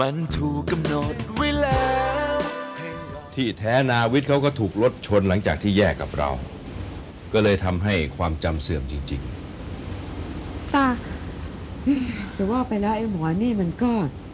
มันถูกกำหนดไว้แล้วให้เราที่แท้นาวิทย์เขาก็ถูกรถชนหลังจากที่แยกกับเรา ก็เลยทำให้ความจำเสื่อมจริง จ้าจะว่าไปแล้วไอ้หมอนี่มันก็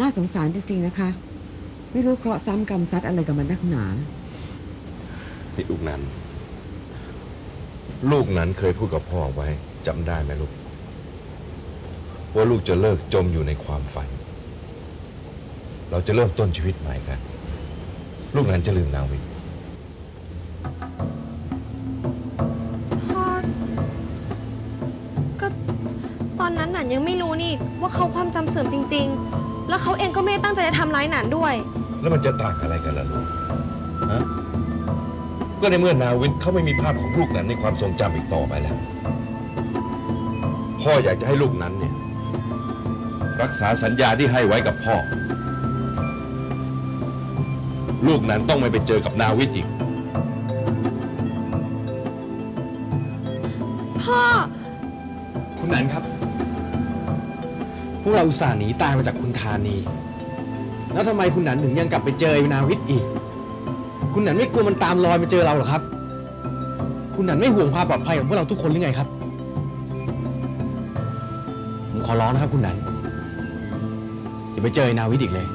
น่าสงสารจริงๆนะคะ ไม่รู้เคราะห์ซ้ำกรรมซัดอะไรกับมันนักหนาๆนี่ลูกนั้น ลูกนั้นเคยพูดกับพ่อไว้จำได้ไหมลูก ว่าลูกจะเลิกจมอยู่ในความฝัน เราจะเริ่มต้นชีวิตใหม่กัน ลูกนั้นจะลืมนาวิทย์พ่อ ก็ตอนนั้นหนันยังไม่รู้นี่ว่าเขาความจำเสื่อมจริง ๆ แล้วเขาเองก็ไม่ได้ตั้งใจจะทำร้ายหนันด้วย แล้วมันจะต่างอะไรกันล่ะลูกฮะก็ในเมื่อนาวิทย์เขาไม่มีภาพของลูกนั้นในความทรงจำอีกต่อไปแล้ว พ่ออยากจะให้ลูกนั้นเนี่ย รักษาสัญญาที่ให้ไว้กับพ่อ ลูกนั้นต้องไม่ไปเจอกับนาวิทย์อีก พ่อ คุณนันครับ พวกเราอุตส่าห์หนีตายมาจากคุณธานี แล้วทำไมคุณหนันถึงยังกลับไปเจอไอ้นาวิทย์อีก คุณหนันไม่กลัวมันตามรอยมาเจอเราเหรอครับ คุณหนันไม่ห่วงความปลอดภัยของพวกเราทุกคนหรือไงครับ ผมขอร้องนะครับคุณหนันอย่าไปเจอไอ้นาวิทย์อีกเลย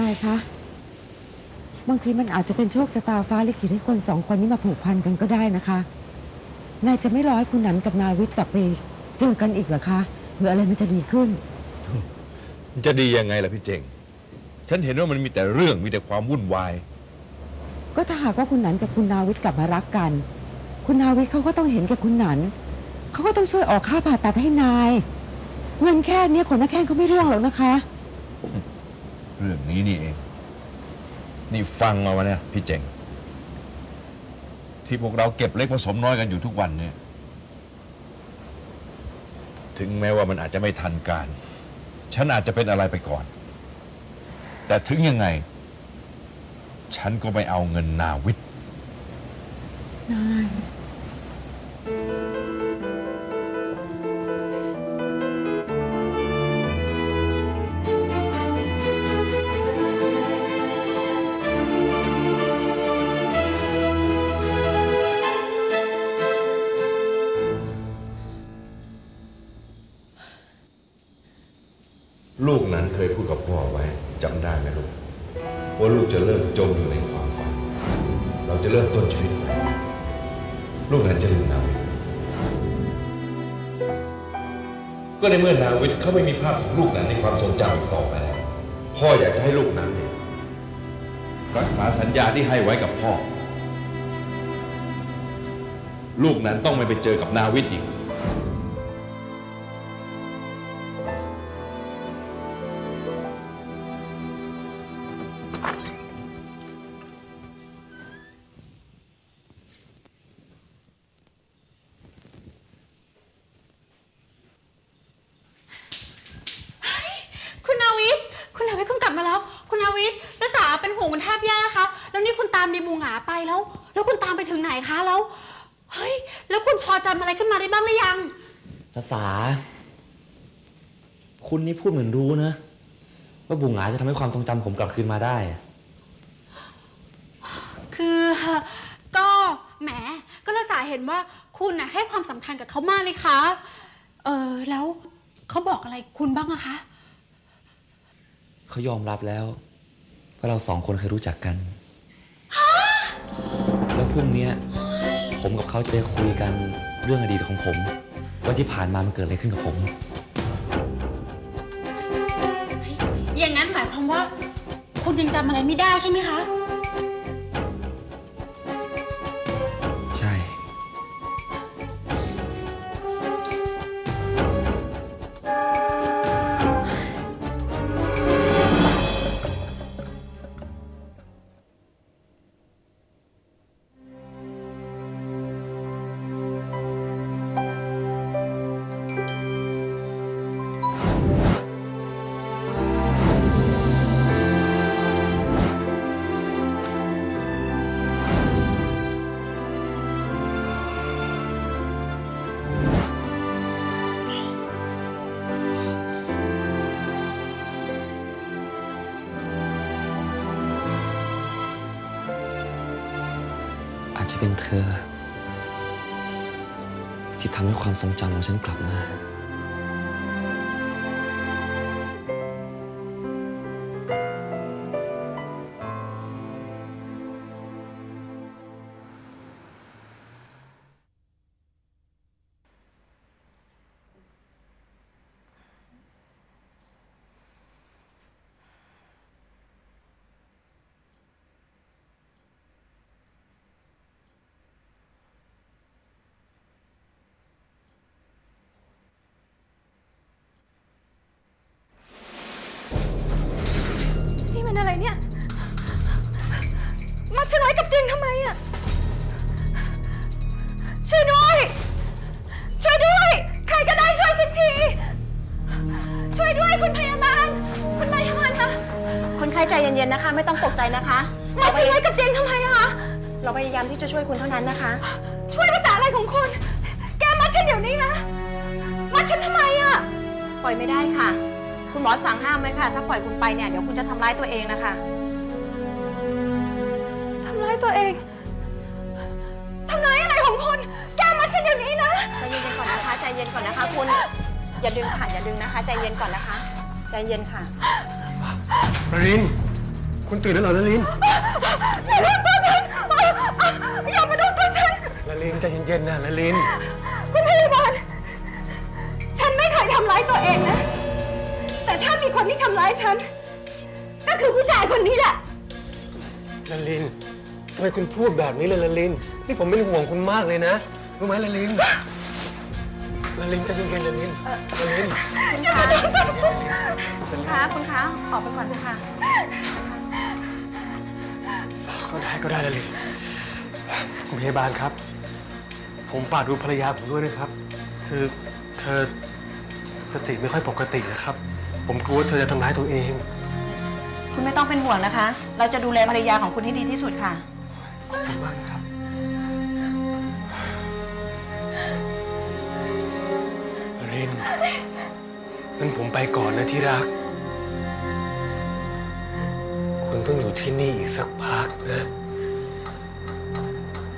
นายคะ บางทีมันอาจจะเป็นโชคชะตาฟ้าลิขิตให้คนสองคนนี้มาผูกพันกันก็ได้นะคะ นายจะไม่รอให้คุณหนันกับนาวิทย์กลับไปเจอกันอีกเหรอคะเผื่ออะไรมันจะดีขึ้น มันจะดียังไงล่ะพี่เจง ฉันเห็นว่ามันมีแต่เรื่องมีแต่ความวุ่นวาย ก็ถ้าหากว่าคุณหนันกับคุณนาวิทย์กลับมารักกัน คุณนาวิทย์เขาก็ต้องเห็นแกับคุณหนันเขาก็ต้องช่วยออกค่าผ่าตัดให้นาย เงินแค่เนี้ยคนนักแข้งเขาไม่ร่วงหรอกนะคะ เรื่องนี้นี่เอง นี่ฟังมาวันเนี่ยพี่เจงที่พวกเราเก็บเล็กผสมน้อยกันอยู่ทุกวันเนี่ย ถึงแม้ว่ามันอาจจะไม่ทันการ ฉันอาจจะเป็นอะไรไปก่อน แต่ถึงยังไง ฉันก็ไม่เอาเงินนาวิทย์นาย มอยู่ในความฝัน เราจะเริ่มต้นชีวิตใหม่ลูกนั้นจะลืมนาวิทย์ก็ในเมื่อนาวิทย์เขาไม่มีภาพของลูกนั้นในความทรงจำต่อไปแล้วพ่ออยากจะให้ลูกนั้นเนี่ยรักษาสัญญาที่ให้ไว้กับพ่อ ลูกนั้นต้องไม่ไปเจอกับนาวิทย์อีก นห่วงคุณแทบแย่คะ แล้วนี่คุณตามมีบูหงาไปแล้ว แล้วคุณตามไปถึงไหนคะแล้ว เฮ้ย แล้วคุณพอจำอะไรขึ้นมาได้บ้างหรือยัง ภาษา คุณนี่พูดเหมือนรู้นะ ว่าบุงหงาจะทำให้ความทรงจำผมกลับคืนมาได้อะคือก็แหมก็นักษาเห็นว่าคุณน่ะให้ความสำคัญกับเขามากเลยคะ เออแล้วเขาบอกอะไรคุณบ้างอะคะ เขายอมรับแล้ว ว่าเราสองคนเคยรู้จักกัน แล้วพรุ่งเนี้ยผมกับเขาจะไปคุยกันเรื่องอดีตของผม ว่าที่ผ่านมามันเกิดอะไรขึ้นกับผม อย่างนั้นหมายความว่า คุณยังจำอะไรไม่ได้ใช่ไหมคะ จจะเป็นเธอ ที่ทำให้ความทรงจำของฉันกลับมา เนี่ยมาฉันไว้กับเตียงทำไมอะช่วยด้วย ช่วยด้วย ใครก็ได้ช่วยฉันที ช่วยด้วยคุณพยาบาล คุณพยาบาลนะคนไข้ใจเย็นๆนะคะ ไม่ต้องตกใจนะคะมาฉันไว้กับเตียงทำไมอะคะ เราพยายามที่จะช่วยคุณเท่านั้นนะคะ ช่วยภาษาอะไรของคุณ แกมาฉันเดี๋ยวนี้นะมาฉันทำไมอะปล่อยไม่ได้ค่ะ คุณหมอสั่งห้ามไว้ค่ะถ้าปล่อยคุณไปเนี่ยเดี๋ยวคุณจะทำร้ายตัวเองนะคะ ทำร้ายตัวเอง ทำร้ายอะไรของคุณ แกมาฉันเดี๋ยวนี้นะ ใจเย็นๆก่อนนะคะ ใจเย็นก่อนนะคะ คุณอย่าดึงค่ะอย่าดึงนะคะ ใจเย็นก่อนนะคะ ใจเย็นค่ะ นาริน คุณตื่นแล้วเหรอนารินอย่ามาดูตัวฉันอย่ามาดูตัวฉัน นารินใจเย็นๆนะนาริน คุณพยาบาลฉันไม่เคยทำร้ายตัวเองนะ แต่ถ้ามีคนที่ทำร้ายฉัน ก็คือผู้ชายคนนี้แหละนารินทำไมคุณพูดแบบนี้เลยนาริน นี่ผมเป็นห่วงคุณมากเลยนะ รู้ไหมนารินนารินใจเย็นๆนารินนารินคุณคะคุณคะคุณคะออกไปก่อนเถอะค่ะ ก็ได้ก็ได้นาริน คุณพยาบาลครับ ผมฝากดูภรรยาผมด้วยนะครับ คือเธอสติไม่ค่อยปกตินะครับ ผมกลัวเธอจะทำร้ายตัวเอง คุณไม่ต้องเป็นห่วงนะคะ เราจะดูแลภรรยาของคุณให้ดีที่สุดค่ะ ขอบคุณมากนะครับ รินงั้นผมไปก่อนนะที่รัก คุณต้องอยู่ที่นี่อีกสักพักนะ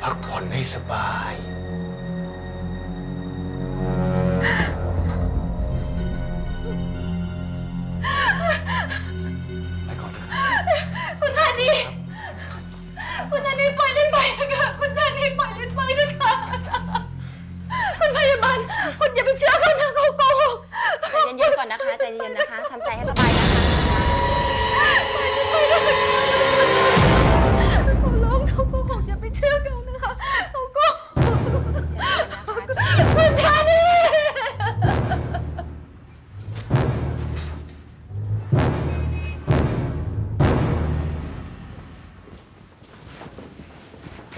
พักผ่อนให้สบายำใจให้สบายนะคะขอร้องเขาโกหกอย่าไปเชื่อเขานะคะเขาโกหกคุณธานี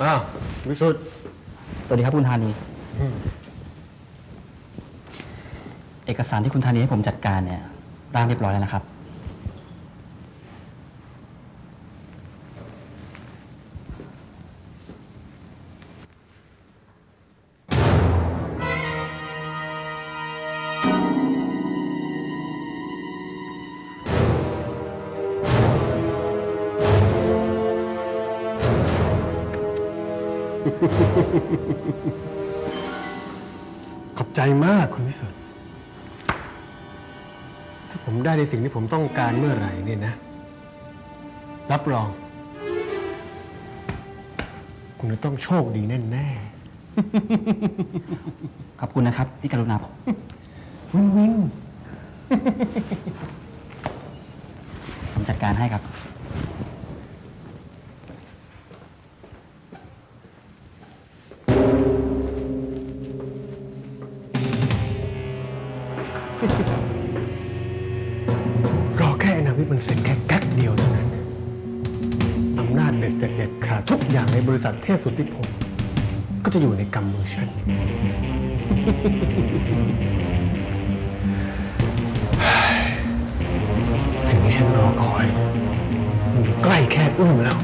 อ้าววิสุทธ์สวัสดีครับคุณธานี เอกสารที่คุณธานีให้ผมจัดการเนี่ย ร่างเรียบร้อยแล้วนะครับ ขอบใจมากคุณวิสุทธ์ ถ้าผมได้ในสิ่งที่ผมต้องการเมื่อไหร่เนี่ยนะ รับรอง คุณจะต้องโชคดีแน่ขอบคุณนะครับ ที่กรุณาผม ๆวินวินผมจัดการให้ครับ พสุทธิพงศ์ก็จะอยู่ในกำมือฉัน สิ่งที่ฉันรอคอย มันอยู่ใกล้แค่เอื้อมแล้ว